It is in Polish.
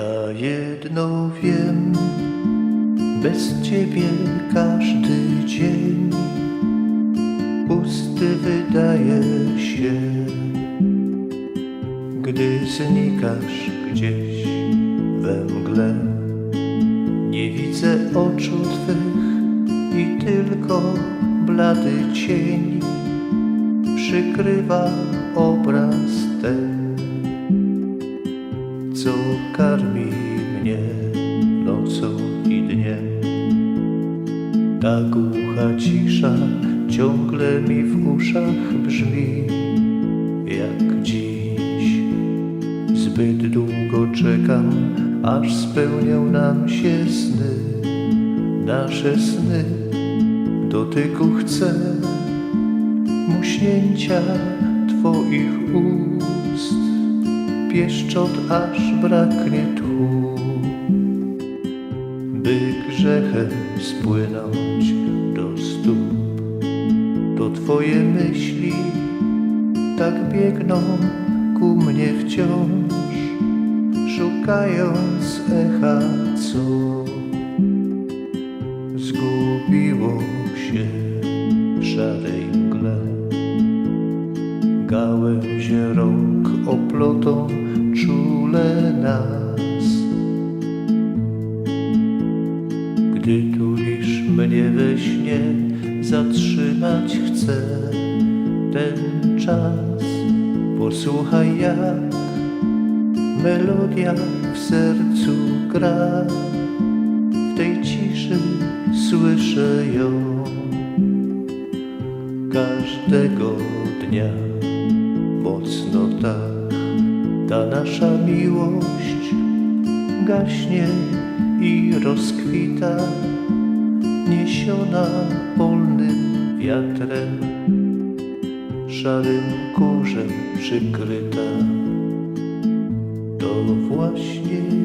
Ja jedno wiem, bez ciebie każdy dzień pusty wydaje się, gdy znikasz gdzieś we mgle. Nie widzę oczu twych i tylko blady cień przykrywa obraz ten co karmi mnie nocą i dniem. Ta głucha cisza ciągle mi w uszach brzmi jak dziś. Zbyt długo czekam, aż spełnią nam się sny, nasze sny. Dotyku chcę muśnięcia Twoich ust pieszczot aż braknie tchu, by grzechem spłynąć do stóp. To Twoje myśli tak biegną ku mnie wciąż, szukając echa, co gałęzie rąk oplotą czule nas. Gdy tulisz mnie we śnie, zatrzymać chcę ten czas. Posłuchaj jak melodia w sercu gra. W tej ciszy słyszę ją każdego dnia mocno tak. Ta nasza miłość gaśnie i rozkwita niesiona polnym wiatrem szarym kurzem przykryta. To właśnie